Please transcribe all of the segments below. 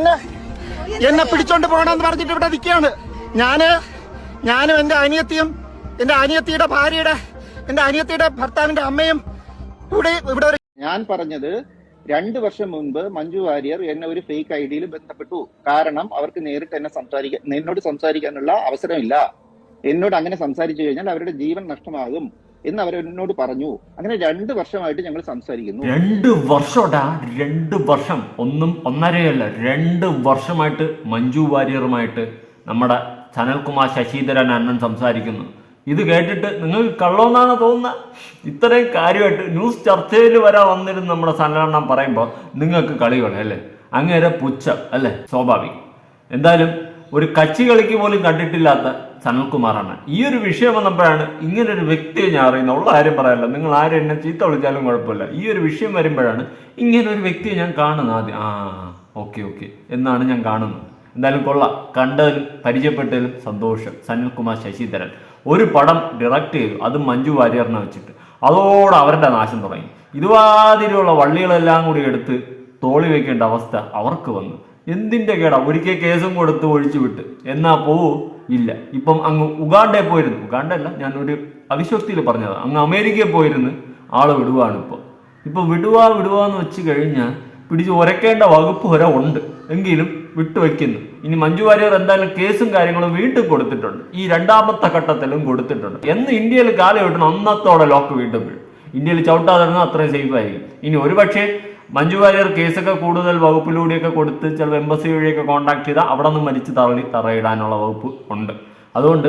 എന്നെ? എന്നെ പിടിച്ചോണ്ട് പോകണമെന്ന് പറഞ്ഞിട്ട് ഇവിടെ നിൽക്കുകയാണ്. ഞാൻ ഞാനും എന്റെ അനിയത്തിയും എന്റെ അനിയത്തിയുടെ ഭാര്യയുടെ എന്റെ അനിയത്തിയുടെ ഭർത്താവിന്റെ അമ്മയും ഇവിടെ ഇവിടെ ഞാൻ പറഞ്ഞത് രണ്ട് വർഷം മുൻപ് മഞ്ജു വാര്യർ എന്നെ ഒരു ഫേക്ക് ഐ ഡിയിൽ ബന്ധപ്പെട്ടു. കാരണം അവർക്ക് നേരിട്ട് എന്നെ സംസാരിക്കാൻ എന്നോട് സംസാരിക്കാനുള്ള അവസരമില്ല. എന്നോട് അങ്ങനെ സംസാരിച്ചു കഴിഞ്ഞാൽ അവരുടെ ജീവൻ നഷ്ടമാകും. എന്ന് അവർ എന്നോട് പറഞ്ഞു. അങ്ങനെ രണ്ട് വർഷമായിട്ട് ഞങ്ങൾ സംസാരിക്കുന്നു. രണ്ട് വർഷോടാ? രണ്ട് വർഷം. ഒന്നും ഒന്നരയല്ല. രണ്ട് വർഷമായിട്ട് മഞ്ജു വാര്യറുമായിട്ട് നമ്മുടെ സനൽകുമാർ ശശിധരൻ അണ്ണൻ സംസാരിക്കുന്നു. ഇത് കേട്ടിട്ട് നിങ്ങൾ കള്ളമെന്നാണ് തോന്നുന്നത്? ഇത്രയും കാര്യമായിട്ട് ന്യൂസ് ചർച്ചയിൽ വരാൻ വന്നിരുന്ന നമ്മുടെ സനലണ്ണൻ പറയുമ്പോൾ നിങ്ങൾക്ക് കളികളെ അല്ലേ? അങ്ങേരെ പുച്ഛം അല്ലേ? സ്വാഭാവികം. എന്തായാലും ഒരു കച്ചി കളിക്ക് പോലും കണ്ടിട്ടില്ലാത്ത സനൽകുമാറാണ്. ഈ ഒരു വിഷയം വന്നപ്പോഴാണ് ഇങ്ങനെ ഒരു വ്യക്തിയെ ഞാൻ അറിയുന്നത്. ഉള്ള ആരും പറയാനില്ല. നിങ്ങൾ ആരും എന്നെ ചീത്ത വിളിച്ചാലും കുഴപ്പമില്ല. ഈ ഒരു വിഷയം വരുമ്പോഴാണ് ഇങ്ങനെ ഒരു വ്യക്തിയെ ഞാൻ കാണുന്നത് ആദ്യം. ആ ഓക്കെ ഓക്കെ. എന്നാണ് ഞാൻ കാണുന്നത്. എന്തായാലും കൊള്ളാം. കണ്ടതിലും പരിചയപ്പെട്ടതിലും സന്തോഷം. സനിൽകുമാർ ശശിധരൻ. ഒരു പടം ഡയറക്റ്റ് ചെയ്തു. അതും മഞ്ജു വാര്യറിനെ വെച്ചിട്ട്. അതോടെ അവരുടെ നാശം തുടങ്ങി. ഇതുവാതിരിയുള്ള വള്ളികളെല്ലാം കൂടി എടുത്ത് തോളി വയ്ക്കേണ്ട അവസ്ഥ അവർക്ക് വന്നു. എന്തിന്റെ കേടാ? ഒരിക്കൽ കേസും കൊടുത്ത് ഒഴിച്ചു വിട്ട്. എന്നാ പോവൂ ഇല്ല. ഇപ്പം അങ്ങ് ഉഗാണ്ടയിൽ പോയിരുന്നു. ഉഗാണ്ട അല്ല ഞാൻ ഒരു അവിശ്വസ്തിയിൽ പറഞ്ഞത്. അങ്ങ് അമേരിക്കയിൽ പോയിരുന്ന് ആൾ വിടുവാണ് ഇപ്പോൾ ഇപ്പൊ വിടുവാ വിടുവാന്ന് വെച്ച് കഴിഞ്ഞാൽ പിടിച്ച് ഉരക്കേണ്ട വകുപ്പ് വരെ ഉണ്ട്. എങ്കിലും വിട്ടുവെക്കുന്നു ഇനി മഞ്ജു വാര്യർ എന്തായാലും കേസും കാര്യങ്ങളും വീണ്ടും കൊടുത്തിട്ടുണ്ട്. ഈ രണ്ടാമത്തെ ഘട്ടത്തിലും കൊടുത്തിട്ടുണ്ട്. എന്ന് ഇന്ത്യയിൽ കാലം കിട്ടണം അന്നത്തോടെ ലോക്ക് വീണ്ടും വീഴും. ഇന്ത്യയിൽ ചവിട്ടാതിരുന്നാൽ അത്രയും സേഫ് ആയിരിക്കും. ഇനി ഒരുപക്ഷെ മഞ്ജു വാര്യർ കേസൊക്കെ കൂടുതൽ വകുപ്പിലൂടെയൊക്കെ കൊടുത്ത് ചിലപ്പോൾ എംബസി വഴിയൊക്കെ കോൺടാക്ട് ചെയ്താൽ അവിടെ നിന്ന് മരിച്ച് തള്ളി തറയിടാനുള്ള വകുപ്പ് ഉണ്ട്. അതുകൊണ്ട്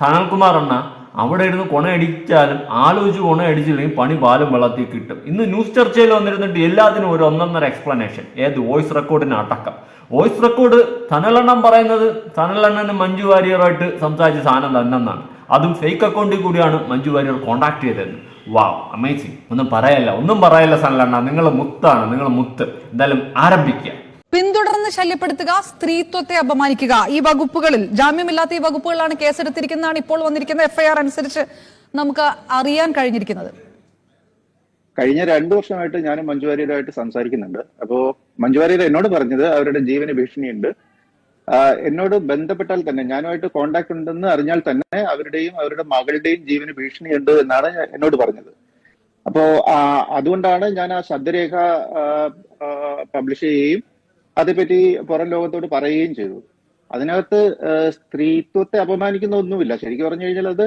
സനൽകുമാർ എണ്ണ അവിടെ ഇരുന്ന് കൊണയടിച്ചാലും ആലോചിച്ച് കൊണയടിച്ചില്ലെങ്കിൽ പണി പാലും വെള്ളത്തിൽ കിട്ടും. ഇന്ന് ന്യൂസ് ചർച്ചയിൽ വന്നിരുന്നിട്ട് എല്ലാത്തിനും ഒരു ഒന്നൊന്നര എക്സ്പ്ലനേഷൻ ഏത് വോയിസ് റെക്കോർഡിന് അടക്കം. വോയിസ് റെക്കോർഡ് സനലെണ്ണം പറയുന്നത് സനലെണ്ണന് മഞ്ജു വാര്യറുമായിട്ട് സംസാരിച്ച സാധനം തന്നെന്നാണ്. അതും ഫേക്ക് അക്കൗണ്ടിൽ കൂടിയാണ് മഞ്ജു വാര്യർ കോൺടാക്ട് ചെയ്തതെന്ന്. വാവ് അമേസിങ് ഒന്നും പറയല്ല. ഒന്നും പറയല്ല സനലെണ്ണ നിങ്ങൾ മുത്താണ്. നിങ്ങൾ മുത്ത്. എന്തായാലും ആരംഭിക്കുക പിന്തുടർന്ന് ശല്യപ്പെടുത്തുക സ്ത്രീത്വത്തെ അപമാനിക്കുക. ഈ വകുപ്പുകളിൽ ജാമ്യമില്ലാത്ത ഈ വകുപ്പുകളിലാണ് കേസെടുത്തിരിക്കുന്നതാണ് ഇപ്പോൾ വന്നിരിക്കുന്ന എഫ്ഐആർ അനുസരിച്ച് നമുക്ക് അറിയാൻ കഴിഞ്ഞിരിക്കുന്നത്. കഴിഞ്ഞ രണ്ടു വർഷമായിട്ട് ഞാനും മഞ്ജുവാരിയുമായിട്ട് സംസാരിക്കുന്നുണ്ട്. അപ്പോ മഞ്ജുവാരിയുടെ എന്നോട് പറഞ്ഞത് അവരുടെ ജീവന് ഭീഷണിയുണ്ട്. എന്നോട് ബന്ധപ്പെട്ടാൽ തന്നെ ഞാനുമായിട്ട് കോണ്ടാക്ട് ഉണ്ടെന്ന് അറിഞ്ഞാൽ തന്നെ അവരുടെയും അവരുടെ മകളുടെയും ജീവന് ഭീഷണിയുണ്ട് എന്നാണ് എന്നോട് പറഞ്ഞത്. അപ്പോ അതുകൊണ്ടാണ് ഞാൻ ആ ശബ്ദരേഖ പബ്ലിഷ് ചെയ്യുകയും അതേപ്പറ്റി പുറം ലോകത്തോട് പറയുകയും ചെയ്തു. അതിനകത്ത് സ്ത്രീത്വത്തെ അപമാനിക്കുന്ന ഒന്നുമില്ല. ശരിക്കും പറഞ്ഞു കഴിഞ്ഞാൽ അത്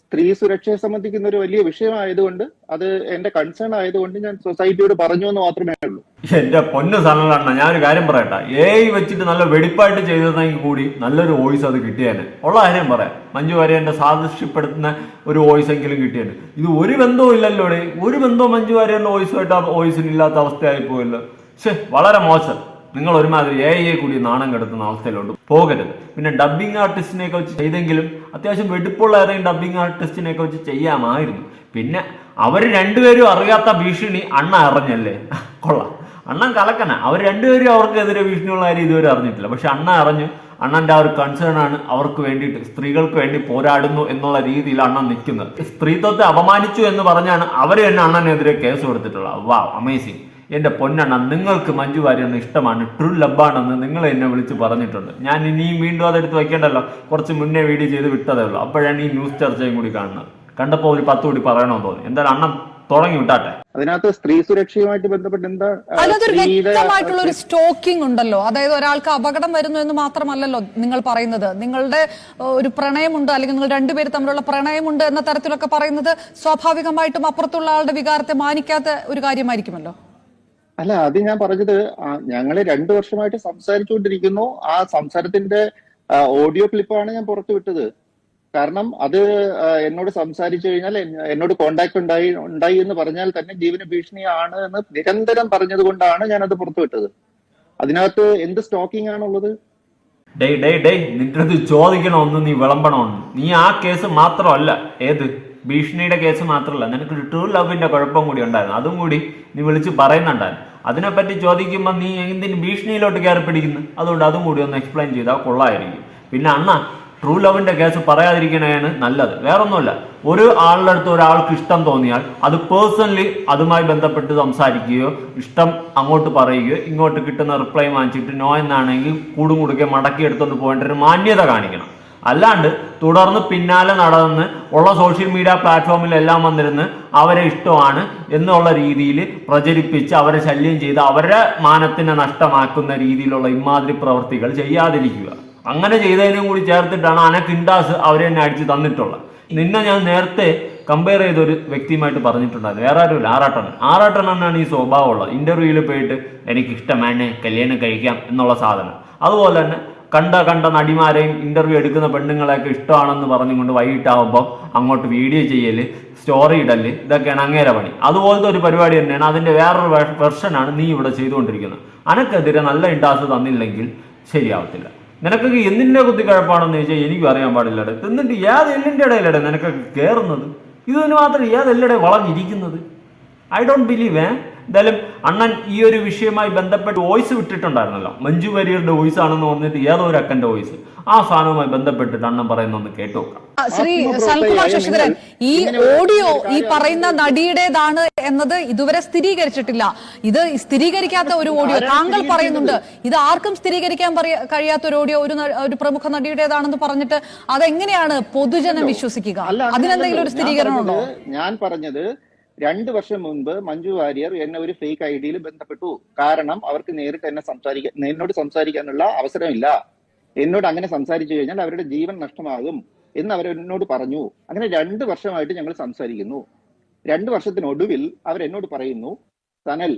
സ്ത്രീ സുരക്ഷയെ സംബന്ധിക്കുന്ന ഒരു വലിയ വിഷയമായതുകൊണ്ട് അത് എന്റെ കൺസേൺ ആയതുകൊണ്ട് ഞാൻ സൊസൈറ്റിയോട് പറഞ്ഞു എന്ന് മാത്രമേ ഉള്ളൂ. എന്റെ പൊന്നു സനലണ്ണ ഞാനൊരു കാര്യം പറയട്ടെ. എ വെച്ചിട്ട് നല്ല വെടിപ്പായിട്ട് ചെയ്തതെങ്കിൽ കൂടി നല്ലൊരു വോയിസ് അത് കിട്ടിയേനെ. ഉള്ള കാര്യം പറയാം. മഞ്ജു വാര്യന്റെ സാദൃശ്യപ്പെടുത്തുന്ന ഒരു വോയിസ് എങ്കിലും കിട്ടിയേനെ. ഇത് ഒരു ബന്ധവും ഇല്ലല്ലോ ഒരു ബന്ധവും മഞ്ജു വാര്യന്റെ വോയിസുമായിട്ട് ആ വോയിസിന് ഇല്ലാത്ത അവസ്ഥയായി പോയല്ലോ. ശേ വളരെ മോശം. നിങ്ങൾ ഒരുമാതിരി എ ഐയെ കൂടി നാണം കെടുത്തുന്ന അവസ്ഥയിലോട്ട് പോകരുത്. പിന്നെ ഡബ്ബിംഗ് ആർട്ടിസ്റ്റിനെയൊക്കെ വെച്ച് ചെയ്തെങ്കിലും അത്യാവശ്യം വെടിപ്പുള്ള ഏതെങ്കിലും ഡബ്ബിംഗ് ആർട്ടിസ്റ്റിനെയൊക്കെ വെച്ച് ചെയ്യാമായിരുന്നു. പിന്നെ അവർ രണ്ടുപേരും അറിയാത്ത ഭീഷണി അണ്ണ അറിഞ്ഞല്ലേ? കൊള്ളാം. അണ്ണൻ കലക്കന. അവർ രണ്ടുപേരും അവർക്കെതിരെ ഭീഷണിയുള്ള കാര്യം ഇതുവരെ അറിഞ്ഞിട്ടില്ല. പക്ഷെ അണ്ണ അറിഞ്ഞു. അണ്ണന്റെ ആ ഒരു കൺസേൺ ആണ് അവർക്ക് വേണ്ടിയിട്ട്. സ്ത്രീകൾക്ക് വേണ്ടി പോരാടുന്നു എന്നുള്ള രീതിയിൽ അണ്ണൻ നിൽക്കുന്നത്. സ്ത്രീത്വത്തെ അപമാനിച്ചു എന്ന് പറഞ്ഞാണ് അവർ തന്നെ അണ്ണനെതിരെ കേസ് കൊടുത്തിട്ടുള്ളത്. വാ അമേസിങ് എന്റെ പൊന്നണ്ണ നിങ്ങൾക്ക് മഞ്ജു വാര്യറിന് ഇഷ്ടമാണ്. ട്രൂ ലബാണെന്ന് നിങ്ങൾ എന്നെ വിളിച്ച് പറഞ്ഞിട്ടുണ്ട്. ഞാൻ ഇനിയും വീണ്ടും അതെടുത്ത് വെക്കേണ്ടല്ലോ. കുറച്ച് മുന്നേ വീഡിയോ ചെയ്ത് വിട്ടതേ ഉള്ളൂ. അപ്പോഴാണ് ഈ ന്യൂസ് ചർച്ചയും കൂടി കാണുന്നത്. കണ്ടപ്പോൾ ഒരു പത്ത് കൂടി പറയണമെന്ന് തോന്നി. എന്തായാലും അണ്ണൻ തുടങ്ങി വിട്ടാട്ടെ. അതിനകത്ത് സ്ത്രീ സുരക്ഷയുമായിട്ട് ബന്ധപ്പെട്ട് എന്താ അതിനകത്തൊരു വ്യക്തമായിട്ടുള്ള ഒരു സ്റ്റോക്കിംഗ് ഉണ്ടല്ലോ. അതായത് ഒരാൾക്ക് അപകടം വരുന്നു എന്ന് മാത്രമല്ലല്ലോ നിങ്ങൾ പറയുന്നത്. നിങ്ങളുടെ ഒരു പ്രണയമുണ്ട് അല്ലെങ്കിൽ നിങ്ങൾ രണ്ടുപേര് തമ്മിലുള്ള പ്രണയമുണ്ട് എന്ന തരത്തിലൊക്കെ പറയുന്നത് സ്വാഭാവികമായിട്ടും അപ്പുറത്തുള്ള ആളുടെ വികാരത്തെ മാനിക്കാത്ത ഒരു കാര്യമായിരിക്കുമല്ലോ. അല്ല അത് ഞാൻ പറഞ്ഞത് ഞങ്ങൾ ഞങ്ങൾ രണ്ടു വർഷമായിട്ട് സംസാരിച്ചുകൊണ്ടിരിക്കുന്നു. ആ സംസാരത്തിന്റെ ഓഡിയോ ക്ലിപ്പാണ് ഞാൻ പുറത്തു വിട്ടത് കാരണം അത് എന്നോട് സംസാരിച്ചു കഴിഞ്ഞാൽ എന്നോട് കോണ്ടാക്ട് ഉണ്ടായി ഉണ്ടായി എന്ന് പറഞ്ഞാൽ തന്നെ ജീവന ഭീഷണിയാണ് എന്ന് നിരന്തരം പറഞ്ഞത് കൊണ്ടാണ് ഞാൻ അത് പുറത്തു വിട്ടത് അതിനകത്ത് എന്ത് സ്റ്റോക്കിംഗ് ആണുള്ളത്? ഡേയ് ഡേയ് ഡേയ് നിന്റെ അടുത്ത് ചോദിക്കണമെന്ന് നീ വിളമ്പണമെന്ന് നീ ആ കേസ് മാത്രമല്ല ഏത്? ഭീഷണിയുടെ കേസ് മാത്രമല്ല നിനക്ക് ട്രൂ ലവിന്റെ കുഴപ്പം കൂടി ഉണ്ടായിരുന്നു. അതും കൂടി നീ വിളിച്ച് പറയുന്നുണ്ടായിരുന്നു. അതിനെപ്പറ്റി ചോദിക്കുമ്പോൾ നീ എന്തിന് ഭീഷണിയിലോട്ട് കയറി പിടിക്കുന്നു അതുകൊണ്ട് അതും കൂടി ഒന്ന് എക്സ്പ്ലെയിൻ ചെയ്താൽ കൊള്ളായിരിക്കും പിന്നെ അണ്ണ ട്രൂ ലവിന്റെ കേസ് പറയാതിരിക്കണതാണ് നല്ലത്. വേറൊന്നുമില്ല. ഒരു ആളുടെ അടുത്ത് ഒരാൾക്ക് ഇഷ്ടം തോന്നിയാൽ അത് പേഴ്സണലി അതുമായി ബന്ധപ്പെട്ട് സംസാരിക്കുകയോ ഇഷ്ടം അങ്ങോട്ട് പറയുകയോ ഇങ്ങോട്ട് കിട്ടുന്ന റിപ്ലൈ വാങ്ങിച്ചിട്ട് നോ എന്നാണെങ്കിൽ കൂടും കൂടുക്കെ മടക്കി എടുത്തുകൊണ്ട് പോകേണ്ട ഒരു മാന്യത കാണിക്കണം. അല്ലാണ്ട് തുടർന്ന് പിന്നാലെ നടന്ന് ഉള്ള സോഷ്യൽ മീഡിയ പ്ലാറ്റ്ഫോമിലെല്ലാം വന്നിരുന്ന് അവരെ ഇഷ്ടമാണ് എന്നുള്ള രീതിയിൽ പ്രചരിപ്പിച്ച് അവരെ ശല്യം ചെയ്ത് അവരുടെ മാനത്തിനെ നഷ്ടമാക്കുന്ന രീതിയിലുള്ള ഇമാതിരി പ്രവൃത്തികൾ ചെയ്യാതിരിക്കുക. അങ്ങനെ ചെയ്തതിനും കൂടി ചേർത്തിട്ടാണ് അനക്കിൻഡാസ് അവരെ തന്നെ അടിച്ച് തന്നിട്ടുള്ളത്. നിന്നെ ഞാൻ നേരത്തെ കമ്പയർ ചെയ്ത ഒരു വ്യക്തിയുമായിട്ട് പറഞ്ഞിട്ടുണ്ടായിരുന്നു. വേറെ ആരുമില്ല ആറാട്ടൻ എന്നാണ് ഈ സ്വഭാവമുള്ളത്. ഇന്റർവ്യൂവിൽ പോയിട്ട് എനിക്ക് ഇഷ്ടമാണ് കല്യാണം കഴിക്കാം എന്നുള്ള സാധനം. അതുപോലെ തന്നെ കണ്ട കണ്ട നടിമാരെയും ഇന്റർവ്യൂ എടുക്കുന്ന പെണ്ണുങ്ങളെയൊക്കെ ഇഷ്ടമാണെന്ന് പറഞ്ഞുകൊണ്ട് വൈകിട്ടാവുമ്പം അങ്ങോട്ട് വീഡിയോ ചെയ്യൽ സ്റ്റോറി ഇടൽ ഇതൊക്കെയാണ് അങ്ങേരെ പണി. അതുപോലത്തെ ഒരു പരിപാടി തന്നെയാണ് അതിന്റെ വേറൊരു വെർഷനാണ് നീ ഇവിടെ ചെയ്തുകൊണ്ടിരിക്കുന്നത്. അനക്കെതിരെ നല്ല ഇൻഡാസ് തന്നില്ലെങ്കിൽ ശരിയാവത്തില്ല. നിനക്കൊക്കെ എന്തിന്റെ കുത്തിക്കഴപ്പാണെന്ന് ചോദിച്ചാൽ എനിക്കും അറിയാൻ പാടില്ലടെ എന്നിട്ട് ഏത് എല്ലിന്റെ ഇടയിലടെ നിനക്കൊക്കെ കയറുന്നത് ഇതിന് മാത്രം ഏതെല്ലടെ വളഞ്ഞിരിക്കുന്നത്? ഐ ഡോണ്ട് ബിലീവ് ഏ? എന്തായാലും അണ്ണൻ ഈ ഒരു വിഷയവുമായി ബന്ധപ്പെട്ട് വോയിസ് വിട്ടിട്ടുണ്ടായിരുന്നല്ലോ. മഞ്ജു വാര്യരുടെ വോയിസ് ആണെന്ന് പറഞ്ഞിട്ട് ഏതോ ഒരു അക്കന്റെ വോയിസ്. ആ സാധനവുമായി ബന്ധപ്പെട്ടിട്ട് അണ്ണൻ പറയുന്നൊന്ന് കേട്ടു നോക്കാം ശ്രീ സൽകുമാർ ശശിധരൻ ഈ ഓഡിയോ ഈ പറയുന്ന നടിയുടേതാണ് എന്നത് ഇതുവരെ സ്ഥിരീകരിച്ചിട്ടില്ല. ഇത് സ്ഥിരീകരിക്കാത്ത ഒരു ഓഡിയോ. താങ്കൾ പറയുന്നുണ്ട് ഇത് ആർക്കും സ്ഥിരീകരിക്കാൻ കഴിയാത്ത ഒരു ഓഡിയോ ഒരു ഒരു പ്രമുഖ നടിയുടേതാണെന്ന് പറഞ്ഞിട്ട് അതെങ്ങനെയാണ് പൊതുജനം വിശ്വസിക്കുക? അതിനെന്തെങ്കിലും ഒരു. സ്ഥിരീകരണം ഉണ്ടോ ഞാൻ പറഞ്ഞത്- ഞാൻ പറഞ്ഞത് രണ്ട് വർഷം മുൻപ് മഞ്ജു വാര്യർ എന്നെ ഒരു ഫേക്ക് ഐ ഡിയിൽ ബന്ധപ്പെട്ടു. കാരണം അവർക്ക് നേരിട്ട് എന്നെ സംസാരിക്കാൻ എന്നോട് സംസാരിക്കാനുള്ള അവസരമില്ല. എന്നോട് അങ്ങനെ സംസാരിച്ചു കഴിഞ്ഞാൽ അവരുടെ ജീവൻ നഷ്ടമാകും എന്ന് അവരെന്നോട് പറഞ്ഞു. അങ്ങനെ രണ്ട് വർഷമായിട്ട് ഞങ്ങൾ സംസാരിക്കുന്നു. രണ്ട് വർഷത്തിനൊടുവിൽ അവർ എന്നോട് പറയുന്നു സനൽ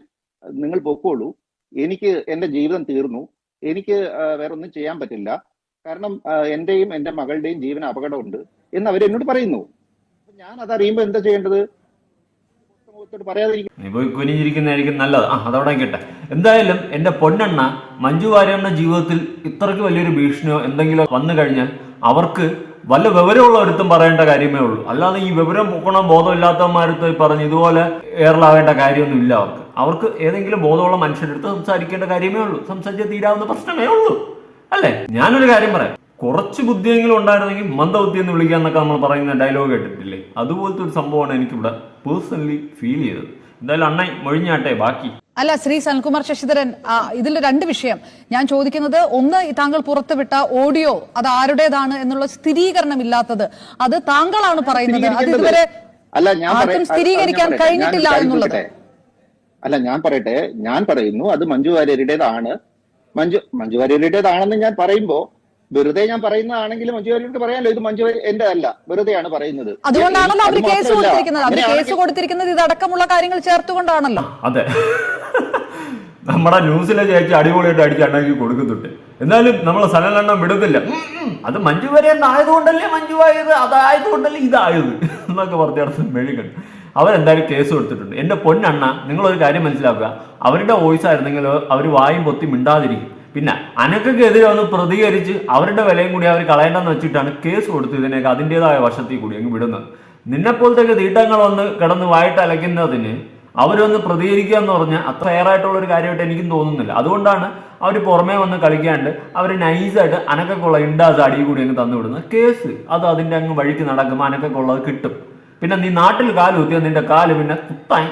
നിങ്ങൾ പൊക്കോളൂ. എനിക്ക് എന്റെ ജീവിതം തീർന്നു. എനിക്ക് വേറൊന്നും ചെയ്യാൻ പറ്റില്ല. കാരണം എന്റെയും എന്റെ മകളുടെയും ജീവൻ അപകടമുണ്ട് എന്ന് അവരെന്നോട് പറയുന്നു. ഞാൻ അറിയുമ്പോൾ എന്താ ചെയ്യേണ്ടത്? നീ കുനിഞ്ഞിരിക്കുന്നതായിരിക്കും നല്ലത്. ആ അതവിടെ കേട്ടെ എന്തായാലും എന്റെ പൊന്നെണ്ണ മഞ്ജു വാര്യരുടെ ജീവിതത്തിൽ ഇത്രയ്ക്ക് വലിയൊരു ഭീഷണിയോ എന്തെങ്കിലും വന്നു കഴിഞ്ഞാൽ അവർക്ക് വല്ല വിവരമുള്ള ഒരുത്തും പറയേണ്ട കാര്യമേ ഉള്ളൂ. അല്ലാതെ ഈ വിവരം പൊക്കണം ബോധമില്ലാത്തവന്മാരത്ത് പറഞ്ഞ് ഇതുപോലെ എയറിലാവേണ്ട കാര്യമൊന്നും ഇല്ല അവർക്ക്. അവർക്ക് ഏതെങ്കിലും ബോധമുള്ള മനുഷ്യരെടുത്ത് സംസാരിക്കേണ്ട കാര്യമേ ഉള്ളൂ. സംസാരിച്ച് തീരാവുന്ന പ്രശ്നമേ ഉള്ളൂ. അല്ലേ? ഞാനൊരു കാര്യം പറയാം. കുറച്ച് ബുദ്ധിയെങ്കിലും ഉണ്ടായിരുന്നെങ്കിൽ മന്ദബുദ്ധി എന്ന് വിളിക്കാന്നൊക്കെ നമ്മൾ പറയുന്ന ഡയലോഗ് കേട്ടിട്ടില്ലേ? അതുപോലത്തെ ഒരു സംഭവമാണ് എനിക്കിവിടെ പേഴ്സണലി ഫീൽ ചെയ്തത്. എന്തായാലും അണ്ണൻ മൊഴിഞ്ഞാട്ടെ ബാക്കി. അല്ല ശ്രീ സൽകുമാർ ശശിധരൻ ആ, ഇതിൽ രണ്ട് വിഷയം. ഞാൻ ചോദിക്കുന്നത് ഒന്ന് താങ്കൾ പുറത്തുവിട്ട ഓഡിയോ അത് ആരുടേതാണ് എന്നുള്ള സ്ഥിരീകരണം ഇല്ലാത്തത് അത് താങ്കളാണ് പറയുന്നത്. അത് ഇതുവരെ അല്ല ഞാൻ ആർക്കും സ്ഥിരീകരിക്കാൻ കഴിഞ്ഞിട്ടില്ല എന്നുള്ളത്. അല്ല ഞാൻ പറയട്ടെ ഞാൻ പറയുന്നു അത് മഞ്ജു വാര്യരുടേതാണ്. മഞ്ജു മഞ്ജു വാര്യരുടേതാണെന്ന് ഞാൻ പറയുമ്പോ വെറുതെ ഞാൻ പറയുന്നതാണെങ്കിൽ മഞ്ജു വാര്യർക്ക് പറയാമല്ലോ ഇത് മഞ്ജു വാര്യർ എന്റെ അല്ല വെറുതെയാണ് പറയുന്നത്. അതുകൊണ്ടാണല്ലോ അവർ കേസ് കൊടുത്തിരിക്കുന്നത്. അവർ കേസ് കൊടുത്തിരിക്കുന്നത് ഇതടക്കമുള്ള കാര്യങ്ങൾ ചേർത്തുകൊണ്ടാണല്ലോ. അതെ. നമ്മുടെ ന്യൂസിലെ ചേച്ചി അടിപൊളിയായിട്ട് അടിച്ച് അണ്ണാക്കി കൊടുക്കുന്നുണ്ട്. എന്നാലും നമ്മൾ സനലെണ്ണം വിടുന്നില്ല. അത് മഞ്ജു വരെ ആയതുകൊണ്ടല്ലേ മഞ്ജു ആയത് അതായതുകൊണ്ടല്ലേ ഇതായത് എന്നൊക്കെ പറഞ്ഞിടത്ത് മെഴുകൻ അവരെന്തായാലും കേസ് കൊടുത്തിട്ടുണ്ട്. എന്റെ പൊന്നണ്ണ നിങ്ങളൊരു കാര്യം മനസ്സിലാക്കുക. അവരുടെ വോയിസ് ആയിരുന്നെങ്കിൽ അവർ വായും പൊത്തി മിണ്ടാതിരിക്കും. പിന്നെ അനക്കെതിരെ ഒന്ന് പ്രതികരിച്ച് അവരുടെ വിലയും കൂടി അവർ കളയേണ്ടെന്ന് വെച്ചിട്ടാണ് കേസ് കൊടുത്ത് ഇതിനൊക്കെ അതിന്റെതായ വശത്തിൽ കൂടി അങ്ങ് വിടുന്നത്. നിന്നെപ്പോലത്തെ തീട്ടങ്ങൾ ഒന്ന് കിടന്ന് വായിട്ട് അലയ്ക്കുന്നതിന് അവരൊന്ന് പ്രതികരിക്കുക എന്ന് പറഞ്ഞാൽ അത്ര ഏറായിട്ടുള്ള ഒരു കാര്യമായിട്ട് എനിക്കും തോന്നുന്നില്ല. അതുകൊണ്ടാണ് അവർ പുറമേ വന്ന് കളിക്കാണ്ട് അവർ നൈസായിട്ട് അനക്കക്കുള്ള ഇണ്ടാസ് അടി കൂടി അങ്ങ് തന്നു വിടുന്നത്. കേസ് അത് അതിന്റെ അങ്ങ് വഴിക്ക് നടക്കുമ്പോൾ അനക്കക്കുള്ളത് കിട്ടും. പിന്നെ നീ നാട്ടിൽ കാലുത്തിയാൽ നിന്റെ കാൽ പിന്നെ കുത്താൻ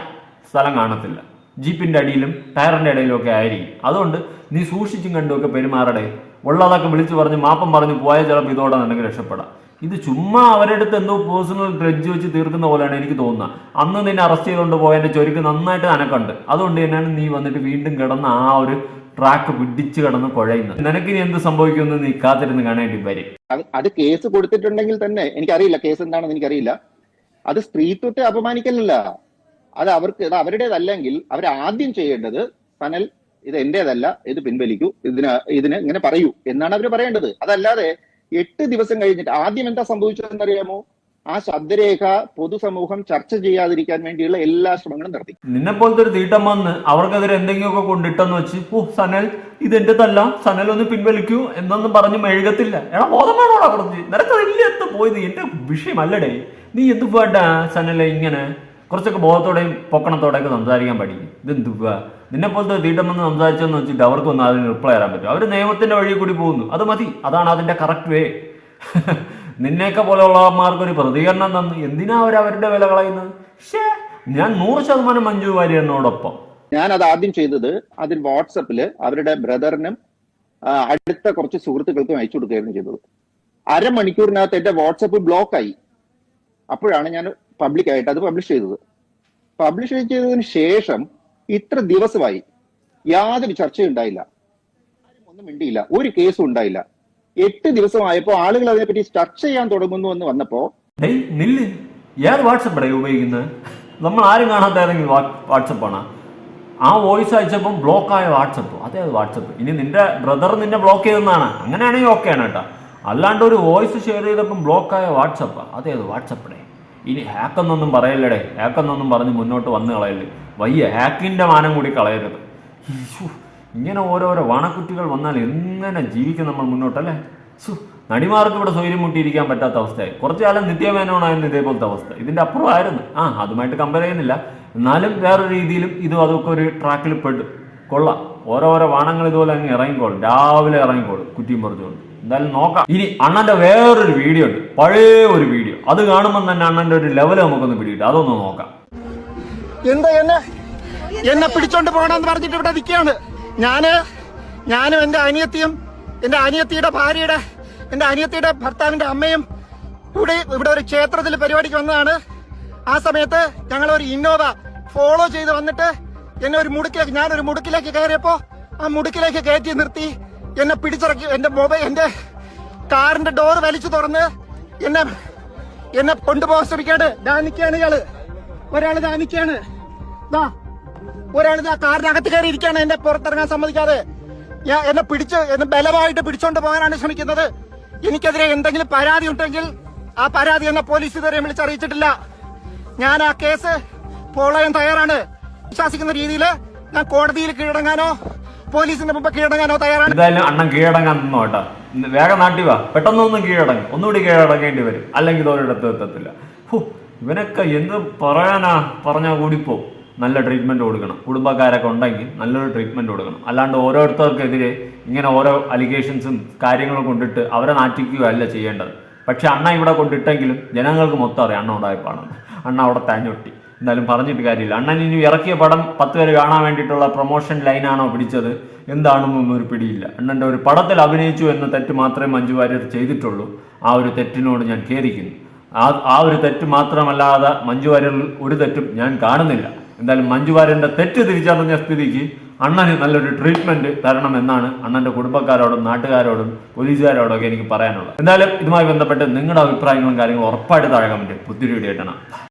സ്ഥലം കാണത്തില്ല. ജീപ്പിന്റെ അടിയിലും ടയറിന്റെ ഇടയിലും ഒക്കെ ആയിരിക്കും. അതുകൊണ്ട് നീ സൂക്ഷിച്ചും കണ്ടുമൊക്കെ പെരുമാറടേ. ഉള്ളതൊക്കെ വിളിച്ചു പറഞ്ഞ് മാപ്പം പറഞ്ഞ് പോയാൽ ചിലപ്പോൾ ഇതോടെ നിനക്ക് രക്ഷപ്പെടാം. ഇത് ചുമ്മാ അവരുടെ അടുത്ത് എന്തോ പേഴ്സണൽ ഗ്രഡ്ജ് വെച്ച് തീർക്കുന്ന പോലെയാണ് എനിക്ക് തോന്നുന്നത്. അന്ന് നിന്നെ അറസ്റ്റ് ചെയ്തുകൊണ്ട് പോയതിന്റെ ചൊരുക്ക് നന്നായിട്ട് നനക്കുണ്ട് അതുകൊണ്ട് തന്നെയാണ് നീ വന്നിട്ട് വീണ്ടും കിടന്ന് ആ ഒരു ട്രാക്ക് പിടിച്ചു കിടന്ന് കുഴയുന്നത്. നിനക്ക് ഇനി എന്ത് സംഭവിക്കുമെന്ന് നീ കാത്തിരുന്ന് കാണേണ്ടി വരും. അത് കേസ് കൊടുത്തിട്ടുണ്ടെങ്കിൽ തന്നെ എനിക്കറിയില്ല. കേസ് എന്താണെന്ന് എനിക്കറിയില്ല. അത് സ്ത്രീത്വത്തെ അപമാനിക്കലല്ല. അത് അവർക്ക് അത് അവരുടേതല്ലെങ്കിൽ അവർ ആദ്യം ചെയ്യേണ്ടത് സനൽ ഇത് എന്റേതല്ല ഇത് പിൻവലിക്കൂ ഇതിന് ഇതിന് ഇങ്ങനെ പറയൂ എന്നാണ് അവർ പറയേണ്ടത്. അതല്ലാതെ എട്ട് ദിവസം കഴിഞ്ഞിട്ട് ആദ്യം എന്താ സംഭവിച്ചതെന്നറിയാമോ? ആ ശബ്ദരേഖ പൊതുസമൂഹം ചർച്ച ചെയ്യാതിരിക്കാൻ വേണ്ടിയുള്ള എല്ലാ ശ്രമങ്ങളും നടത്തി. നിന്നെ പോലത്തെ ഒരു തീട്ടം വന്ന് അവർക്കെതിരെ എന്തെങ്കിലുമൊക്കെ കൊണ്ടിട്ടെന്ന് വെച്ച് ഓ സനൽ ഇത് തല്ല സനൽ ഒന്ന് പിൻവലിക്കൂ എന്നൊന്നും പറഞ്ഞ് മെഴുകത്തില്ല. എടാ ബോധം വേണോടാ കുറച്ച് നിനക്കതില്ല എത്ത് പോയത് എന്റെ വിഷയമല്ലടേ നീ എന്ത് വേണ്ട സനലെ ഇങ്ങനെ കുറച്ചൊക്കെ ബോധത്തോടെയും പൊക്കണത്തോടെയൊക്കെ സംസാരിക്കാൻ പഠിക്കും. ഇതെന്തുവാ? നിന്നെ പോലത്തെ തീട്ടം വന്ന് സംസാരിച്ചെന്ന് വെച്ചിട്ട് അവർക്കൊന്നും അതിന് റിപ്ലൈ തരാൻ പറ്റും അവർ നിയമത്തിന്റെ വഴി കൂടി പോകുന്നു. അത് മതി. അതാണ് അതിന്റെ കറക്റ്റ് വേ നിന്നെയൊക്കെ ഒരു പ്രതികരണം തന്നു എന്തിനാ അവർ അവരുടെ വില കളയുന്നത്? ഷേ ഞാൻ നൂറ് ശതമാനം മഞ്ജു വാര്യറിനോടൊപ്പം ഞാൻ അത് ആദ്യം ചെയ്തത് അതിൽ വാട്സപ്പിൽ അവരുടെ ബ്രദറിനും അടുത്ത കുറച്ച് സുഹൃത്തുക്കൾക്കും അയച്ചു കൊടുക്കുകയായിരുന്നു ചെയ്തത്. അരമണിക്കൂറിനകത്ത് എന്റെ വാട്സപ്പ് ബ്ലോക്ക് ആയി. അപ്പോഴാണ് ഞാൻ പബ്ലിക് ആയിട്ട് അത് പബ്ലിഷ് ചെയ്തത്. പബ്ലിഷ് ചെയ്തതിന് ശേഷം ഇത്ര ദിവസമായി യാതൊരു ചർച്ചയും ഉണ്ടായില്ല. ഒന്നും മിണ്ടിയില്ല. ഒരു കേസും ഉണ്ടായില്ല. എട്ട് ദിവസമായപ്പോ ആളുകൾ അതിനെപ്പറ്റി ചർച്ച ചെയ്യാൻ തുടങ്ങുന്നു എന്ന് വന്നപ്പോ വാട്സപ്പ് ഉപയോഗിക്കുന്നത്? നമ്മൾ ആരും കാണാത്ത ഏതെങ്കിലും വാട്സപ്പാണ്? ആ വോയിസ് അയച്ചപ്പം ബ്ലോക്കായ വാട്സപ്പ്. അതേത് വാട്സപ്പ്. ഇനി നിന്റെ ബ്രദർ നിന്നെ ബ്ലോക്ക് ചെയ്തെന്നാണ്. അങ്ങനെയാണെങ്കിൽ ഓക്കെയാണ് കേട്ടോ. അല്ലാണ്ട് ഒരു വോയിസ് ഷെയർ ചെയ്തപ്പം ബ്ലോക്കായ വാട്സപ്പ്. അതേത് വാട്സപ്പടെ ഇനി ഹാക്കെന്നൊന്നും പറയല്ലടേ. ഹാക്കെന്നൊന്നും പറഞ്ഞ് മുന്നോട്ട് വന്ന് കളയല്ലേ. വയ്യ ഹാക്കിന്റെ മാനം കൂടി കളയരുത്. ഇങ്ങനെ ഓരോരോ വാണക്കുറ്റികൾ വന്നാൽ എങ്ങനെ ജീവിക്കും നമ്മൾ മുന്നോട്ടല്ലേ? സു നടിമാർക്ക് ഇവിടെ സ്വൈര്യം മുട്ടിയിരിക്കാൻ പറ്റാത്ത അവസ്ഥയായി. കുറച്ചു കാലം നിത്യമേനോണായിരുന്നു ഇതേപോലത്തെ അവസ്ഥ. ഇതിന്റെ അപ്പുറമായിരുന്നു. ആ അതുമായിട്ട് കമ്പയർ ചെയ്യുന്നില്ല. എന്നാലും വേറൊരു രീതിയിലും ഇതും അതൊക്കെ ഒരു ട്രാക്കിൽ പെട്ടു കൊള്ളാം. ഓരോരോ വാണങ്ങൾ ഇതുപോലെ അങ്ങ് ഇറങ്ങിക്കോളും. രാവിലെ ഇറങ്ങിക്കോളും കുറ്റിയും പറിച്ചുകൊണ്ട്. എന്തായാലും നോക്കാം. ഇനി അണ്ണന്റെ വേറൊരു വീഡിയോ ഉണ്ട്. പഴയ ഒരു വീഡിയോ അത് കാണുമ്പോൾ തന്നെ അണ്ണന്റെ ഒരു ലെവൽ നമുക്കൊന്ന് പിടിയിട്ട് അതൊന്ന് നോക്കാം. എന്താ എന്നെ? എന്നെ പിടിച്ചോണ്ട് പോകണമെന്ന് പറഞ്ഞിട്ട് ഇവിടെ നിൽക്കുകയാണ്. ഞാൻ ഞാനും എന്റെ അനിയത്തിയും എന്റെ അനിയത്തിയുടെ ഭാര്യയുടെ എന്റെ അനിയത്തിയുടെ ഭർത്താവിന്റെ അമ്മയും കൂടി ഇവിടെ ഒരു ക്ഷേത്രത്തിൽ പരിപാടിക്ക് വന്നതാണ്. ആ സമയത്ത് ഞങ്ങൾ ഒരു ഇന്നോവ ഫോളോ ചെയ്ത് വന്നിട്ട് എന്നെ ഒരു മുടുക്കിലേക്ക് ഞാനൊരു മുടുക്കിലേക്ക് കയറിയപ്പോ ആ മുടുക്കിലേക്ക് കയറ്റി നിർത്തി. എന്നെ പിടിച്ചിറക്കി എന്റെ മൊബൈൽ എന്റെ കാറിന്റെ ഡോർ വലിച്ചു തുറന്ന് എന്നെ എന്നെ കൊണ്ടുപോകാൻ ശ്രമിക്കാണ് ദാനിക്കാണ് ഇയാൾ. ഒരാൾ ദാനിക്കാണ് ദാ ഒരാൾ ഇതാ കാറിനകത്ത് കയറി ഇരിക്കാണ് എന്നെ പുറത്തിറങ്ങാൻ സമ്മതിക്കാതെ. ഞാൻ എന്നെ പിടിച്ച് എന്നെ ബലമായിട്ട് പിടിച്ചോണ്ട് പോകാനാണ് ശ്രമിക്കുന്നത്. എനിക്കെതിരെ എന്തെങ്കിലും പരാതി ഉണ്ടെങ്കിൽ ആ പരാതി എന്നെ പോലീസ് ഇതുവരെ വിളിച്ചറിയിച്ചിട്ടില്ല ഞാൻ ആ കേസ് ഫോളോ തയ്യാറാണ്. വിശ്വസിക്കുന്ന രീതിയിൽ ഞാൻ കോടതിയിൽ കീഴടങ്ങാനോ പോലീസിന്റെ മുമ്പ് കീഴടങ്ങാനോ തയ്യാറാണ്? എന്തായാലും അണ്ണൻ കീഴടങ്ങാൻ നിന്നോ കേട്ടോ. വേഗം നാട്ടി വാ. പെട്ടെന്നൊന്നും കീഴടങ്ങും. ഒന്നുകൂടി കീഴടങ്ങേണ്ടി വരും. അല്ലെങ്കിൽ ഒരിടത്ത് എത്തത്തില്ല. ഇവനൊക്കെ എന്ത് പറയാനാ പറഞ്ഞാൽ കൂടിപ്പോ. നല്ല ട്രീറ്റ്മെന്റ് കൊടുക്കണം. കുടുംബക്കാരൊക്കെ ഉണ്ടെങ്കിൽ നല്ലൊരു ട്രീറ്റ്മെന്റ് കൊടുക്കണം. അല്ലാണ്ട് ഓരോരുത്തർക്കെതിരെ ഇങ്ങനെ ഓരോ അലിഗേഷൻസും കാര്യങ്ങളും കൊണ്ടിട്ട് അവരെ നാറ്റിക്കുകയല്ല ചെയ്യേണ്ടത്. പക്ഷെ അണ്ണ ഇവിടെ കൊണ്ടിട്ടെങ്കിലും ജനങ്ങൾക്ക് മൊത്തം അറിയാം. അണ്ണ ഉണ്ടായപ്പാണെന്ന് അണ്ണ അവിടെ തഞ്ഞൊട്ടി. എന്തായാലും പറഞ്ഞിട്ട് കാര്യമില്ല. അണ്ണൻ ഇനി ഇറക്കിയ പടം പത്ത് പേര് കാണാൻ വേണ്ടിയിട്ടുള്ള പ്രൊമോഷൻ ലൈനാണോ പിടിച്ചത്? എന്താണെന്നൊന്നും ഒരു പിടിയില്ല. അണ്ണന്റെ ഒരു പടത്തിൽ അഭിനയിച്ചു എന്ന തെറ്റ് മാത്രമേ മഞ്ജു വാര്യർ ചെയ്തിട്ടുള്ളൂ. ആ ഒരു തെറ്റിനോട് ഞാൻ ഖേദിക്കുന്നു. ആ ആ ഒരു തെറ്റ് മാത്രമല്ലാതെ മഞ്ജു വാര്യറിൽ ഒരു തെറ്റും ഞാൻ കാണുന്നില്ല. എന്തായാലും മഞ്ജു വാര്യന്റെ തെറ്റ് തിരിച്ചറിഞ്ഞ സ്ഥിതിക്ക് അണ്ണന് നല്ലൊരു ട്രീറ്റ്മെന്റ് തരണം എന്നാണ് അണ്ണന്റെ കുടുംബക്കാരോടും നാട്ടുകാരോടും പോലീസുകാരോടും ഒക്കെ എനിക്ക് പറയാനുള്ളത്. എന്തായാലും ഇതുമായി ബന്ധപ്പെട്ട് നിങ്ങളുടെ അഭിപ്രായങ്ങളും കാര്യങ്ങളും ഉറപ്പായിട്ട് താഴെ കമന്റ് പുത്തിരി വീഡിയോ